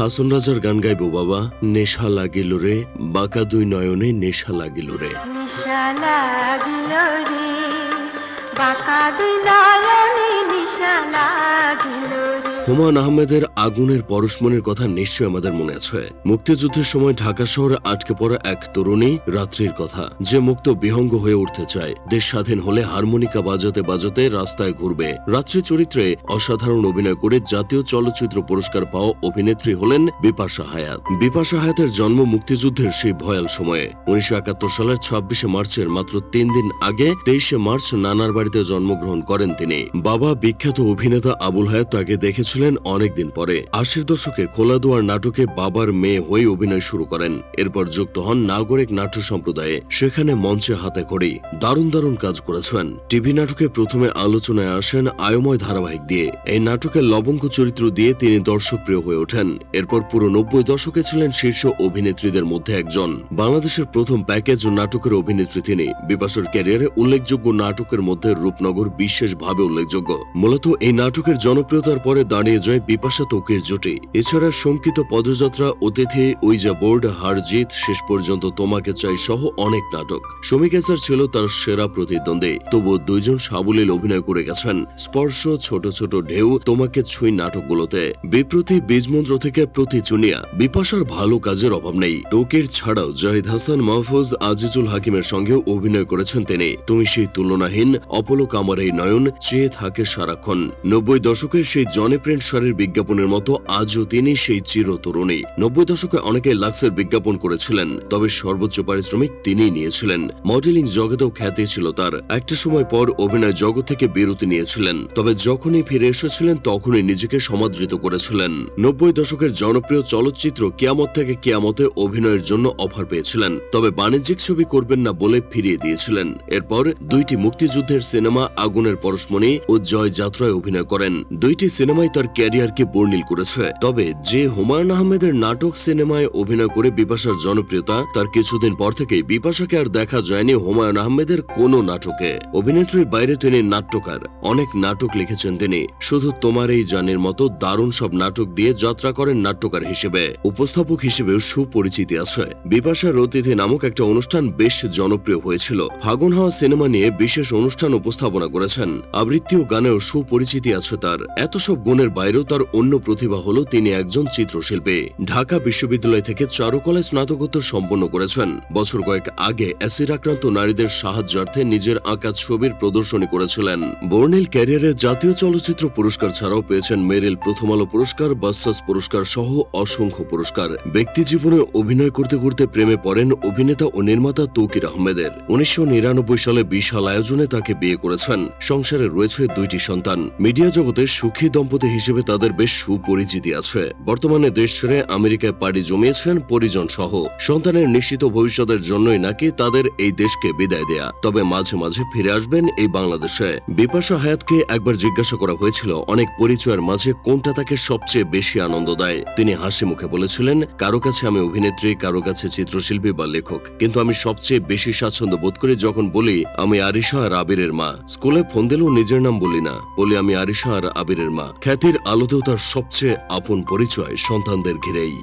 হাসন রাজার গান গাইব বাবা। নেশা লাগিল রে বাঁকা দুই নয়নে নেশা লাগিল রে। হুমায়ুন আহমেদের আগুনের পরশমণির কথা নিশ্চয় আমাদের মনে আছে। মুক্তিযুদ্ধের সময় ঢাকা শহরে আটকে পড়া এক তরুণী রাত্রির কথা, যে মুক্ত বিহঙ্গ হয়ে উঠতে চায়। দেশ স্বাধীন হলে হারমোনিকা বাজাতে বাজাতে রাস্তায় ঘুরবে। রাত্রি চরিত্রে অসাধারণ অভিনয় করে জাতীয় চলচ্চিত্র পুরস্কার পাওয়া অভিনেত্রী হলেন বিপাশা হায়াত। বিপাশা হায়াতের জন্ম মুক্তিযুদ্ধের সেই ভয়াল সময়ে। উনিশশো একাত্তর সালের ছাব্বিশে মার্চের মাত্র তিন দিন আগে তেইশে মার্চ নানার বাড়িতে জন্মগ্রহণ করেন তিনি। বাবা বিখ্যাত অভিনেতা আবুল হায়াত তাকে দেখেছিলেন অনেকদিন পরে। আশির দশকে খোলাদুয়ার নাটকে বাবার মেয়ে হয়ে অভিনয় শুরু করেন। এরপর যুক্ত হন নাগরিক নাট্য সম্প্রদায়ে। সেখানে মঞ্চে হাতে খড়ি দারুণ দারুণ কাজ করেছেন। টিভি নাটকে প্রথমে আলোচনায় আসেন আয়ময় ধারাবাহিক দিয়ে। এই নাটকের লবঙ্গ চরিত্র দিয়ে তিনি দর্শকপ্রিয় হয়ে ওঠেন। এরপর পুরো নব্বই দশকে ছিলেন শীর্ষ অভিনেত্রীদের মধ্যে একজন। বাংলাদেশের প্রথম প্যাকেজ নাটকের অভিনেত্রী তিনি। বিপাশার ক্যারিয়ারে উল্লেখযোগ্য নাটকের মধ্যে রূপনগর বিশেষভাবে উল্লেখযোগ্য। মূলত এই নাটকের জনপ্রিয়তার পরে দাঁড়িয়ে যায় বিপাশা তৌকির জুটি। এছাড়া শঙ্কিত পদযাত্রা, অতিথি, উইজা বোর্ড হারজিত শেষ পর্যন্ত তোমাকে চাই সহ অনেক নাটক। শমিকেসার ছিল তার সেরা প্রতিদ্বন্দ্বী। তবুও দুইজন সাবলীল অভিনয় করে গেছেন। স্পর্শ, ছোট ছোট ঢেউ, তোমাকে ছুঁই নাটকগুলোতে। বিপ্রতি বীজমন্ত্র থেকে প্রতি চুনিয়া। বিপাশার ভালো কাজের অভাব নেই। তৌকির ছাড়াও জাহিদ হাসান, মাহফুজ, আজিজুল হাকিমের সঙ্গেও অভিনয় করেছেন তিনি। তুমি সেই তুলনাহীন, অপলক আমার এই নয়ন, চেয়ে থাকে সারাক্ষণ। নব্বই দশকের সেই জনপ্রিন্ট সারের বিজ্ঞাপনের মতো আজও তিনি সেই চিরতরুণী। নব্বই দশকে অনেকে লাক্সের বিজ্ঞাপন করেছিলেন, তবে সর্বোচ্চ পারিশ্রমিক তিনিই নিয়েছিলেন। মডেলিং জগতেও খ্যাতি ছিল তার। একটা সময় পর অভিনয় জগৎ থেকে বিরতি নিয়েছিলেন, তবে যখনই ফিরে এসেছিলেন তখনই নিজেকে সমাদৃত করেছিলেন। নব্বই দশকের জনপ্রিয় চলচ্চিত্র কিয়ামত থেকে কিয়ামতে অভিনয়ের জন্য অফার পেয়েছিলেন, তবে বাণিজ্যিক ছবি করবেন না বলে ফিরিয়ে দিয়েছিলেন। এরপর দুইটি মুক্তিযুদ্ধের সিনেমা আগুনের পরশমণি ও জয় যাত্রায় অভিনয় করেন। দুইটি সিনেমায় তার ক্যারিয়ারকে বর্ণিল করেছে। তবে যে হুমায়ুন আহমেদের নাটক সিনেমায় অভিনয় করে বিপাশার জনপ্রিয়তা, তার কিছুদিন পর থেকেই বিপাশাকে আর দেখা যায়নি হুমায়ুন আহমেদের কোনো নাটকে। অভিনেত্রীর বাইরে তিনি নাট্যকার। অনেক নাটক লিখেছেন তিনি। শুধু তোমার এই জানের মতো দারুণ সব নাটক দিয়ে যাত্রা করেন নাট্যকার হিসেবে। উপস্থাপক হিসেবেও সুপরিচিতি আছে। বিপাশার অতিথি নামক একটা অনুষ্ঠান বেশ জনপ্রিয় হয়েছিল। ফাগুন হাওয়া সিনেমা নিয়ে বিশেষ অনুষ্ঠান উপস্থাপনা করেছেন। আবৃত্তি ও গানেও সুপরিচিতি আছে তার। এত সব গুণের বাইরেও তার অন্য প্রতিভা হলো তিনি একজন চিত্রশিল্পী। ঢাকা বিশ্ববিদ্যালয় থেকে চারুকলায় স্নাতকোত্তর সম্পন্ন করেছেন। বছর কয়েক আগে অ্যাসিড আক্রান্ত নারীদের সাহায্যার্থে নিজের আঁকা ছবির প্রদর্শনী করেছিলেন। বর্ণিল ক্যারিয়ারে জাতীয় চলচ্চিত্র পুরস্কার ছাড়াও পেয়েছেন মেরিল প্রথম আলো পুরস্কার বাসাস পুরস্কার সহ অসংখ্য পুরস্কার। ব্যক্তি জীবনে অভিনয় করতে করতে প্রেমে পড়েন অভিনেতা ও নির্মাতা তৌকির আহমেদের। উনিশশো নিরানব্বই সালে বিশাল আয়োজনে তাকে বিয়ে করেছেন। সংসারে রয়েছে দুইটি সন্তান। মিডিয়া জগতে সুখী দম্পতি হিসেবে তাদের বেশ সুপরিচিতি আছে। বর্তমানে দেশ ছেড়ে আমেরিকায় পাড়ি জমিয়েছেন পরিজন সহ। সন্তানের নিশ্চিত ভবিষ্যতের জন্যই নাকি তাদের এই দেশকে বিদায় দেয়া। তবে মাঝে মাঝে ফিরে আসবেন এই বাংলাদেশে। বিপাশা হায়াতকে একবার জিজ্ঞাসা করা হয়েছিল অনেক পরিচয়ের মাঝে কোনটা তাকে সবচেয়ে বেশি আনন্দ দেয়। তিনি হাসি মুখে বলেছিলেন, কারও কাছে আমি অভিনেত্রী, কারও কাছে চিত্রশিল্পী বা লেখক। কিন্তু আমি সবচেয়ে বেশি স্বাচ্ছন্দ্য বোধ করি যখন বলি, আমি আরিশা আর আবিরের মা। স্কুলে ফোন দিলেও নিজের নাম বলি না। বলি, আমি আরিশা আর আবিরের মা। খ্যাতির আলোতেও তার সবচেয়ে আপন পরিচয় সন্তানদের ঘিরেই।